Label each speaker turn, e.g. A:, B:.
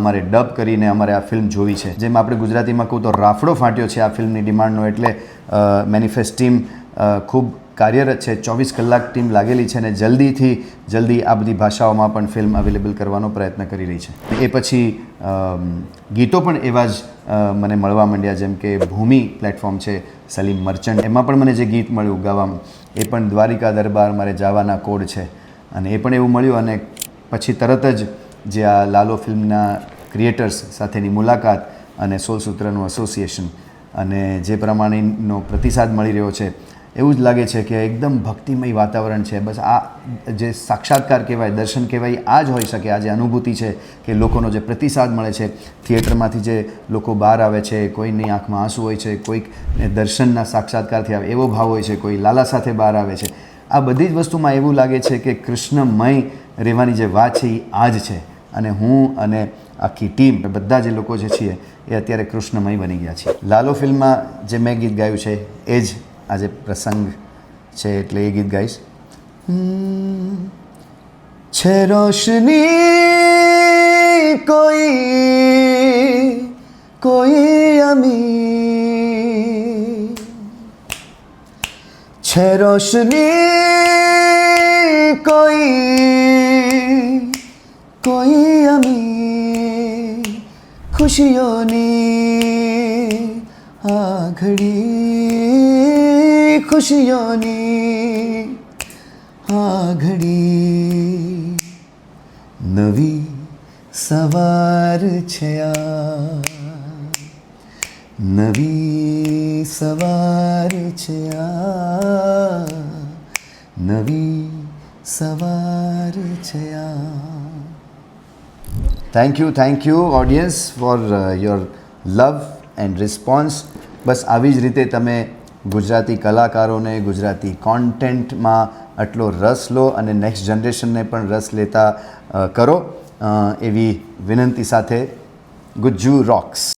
A: અમારે ડબ કરીને અમારે આ ફિલ્મ જોવી છે. જેમ આપણે ગુજરાતીમાં કહું તો રાફડો ફાટ્યો છે આ ફિલ્મની ડિમાન્ડનો એટલે મેનિફેસ્ટ ટીમ ખૂબ કાર્યરત છે. ચોવીસ કલાક ટીમ લાગેલી છે અને જલ્દીથી જલ્દી આ બધી ભાષાઓમાં પણ ફિલ્મ અવેલેબલ કરવાનો પ્રયત્ન કરી રહી છે. એ પછી ગીતો પણ એવા જ મને મળવા માંડ્યા. જેમ કે ભૂમિ પ્લેટફોર્મ છે, સલીમ મર્ચન્ટ. એમાં પણ મને જે ગીત મળ્યું ગાવામાં, એ પણ દ્વારિકા દરબાર મારે જાવાના કોડ છે. અને એ પણ એવું મળ્યું અને પછી તરત જ જે આ લાલો ફિલ્મના ક્રિએટર્સ સાથેની મુલાકાત અને સોળ સૂત્રનું એસોસિએશન અને જે પ્રમાણેનો પ્રતિસાદ મળી રહ્યો છે, એવું જ લાગે છે કે એકદમ ભક્તિમય વાતાવરણ છે. બસ આ જે સાક્ષાત્કાર કહેવાય, દર્શન કહેવાય, આ જ હોઈ શકે. આ જે અનુભૂતિ છે કે લોકોનો જે પ્રતિસાદ મળે છે, થિયેટરમાંથી જે લોકો બહાર આવે છે, કોઈની આંખમાં આંસુ હોય છે, કોઈક દર્શનના સાક્ષાત્કારથી આવે, એવો ભાવ હોય છે, કોઈ લાલા સાથે બહાર આવે છે. આ બધી જ વસ્તુમાં એવું લાગે છે કે કૃષ્ણમય રહેવાની જે વાત છે એ આ જ છે. અને હું અને આખી ટીમ બધા જે લોકો જે છીએ, એ અત્યારે કૃષ્ણમય બની ગયા છીએ લાલો ફિલ્મમાં જે મેં ગીત ગાયું છે, એ જ આજે પ્રસંગ છે એટલે એ ગીત ગાઈશ. છે રોશની કોઈ કોઈ અમી છે રોશની કોઈ કોઈ ખુશીઓની આ ઘડી, ખુશીઓની આ ઘડી નવી સવાર છે આ, નવી સવાર છે આ, નવી સવાર છે આ. Thank you thank you audience for your love and response બસ આવી જ રીતે તમે ગુજરાતી કલાકારોને, ગુજરાતી કોન્ટેન્ટમાં આટલો રસ લો અને નેક્સ્ટ જનરેશનને પણ રસ લેતા કરો. એવી વિનંતી સાથે ગુજ્જુ રોક્સ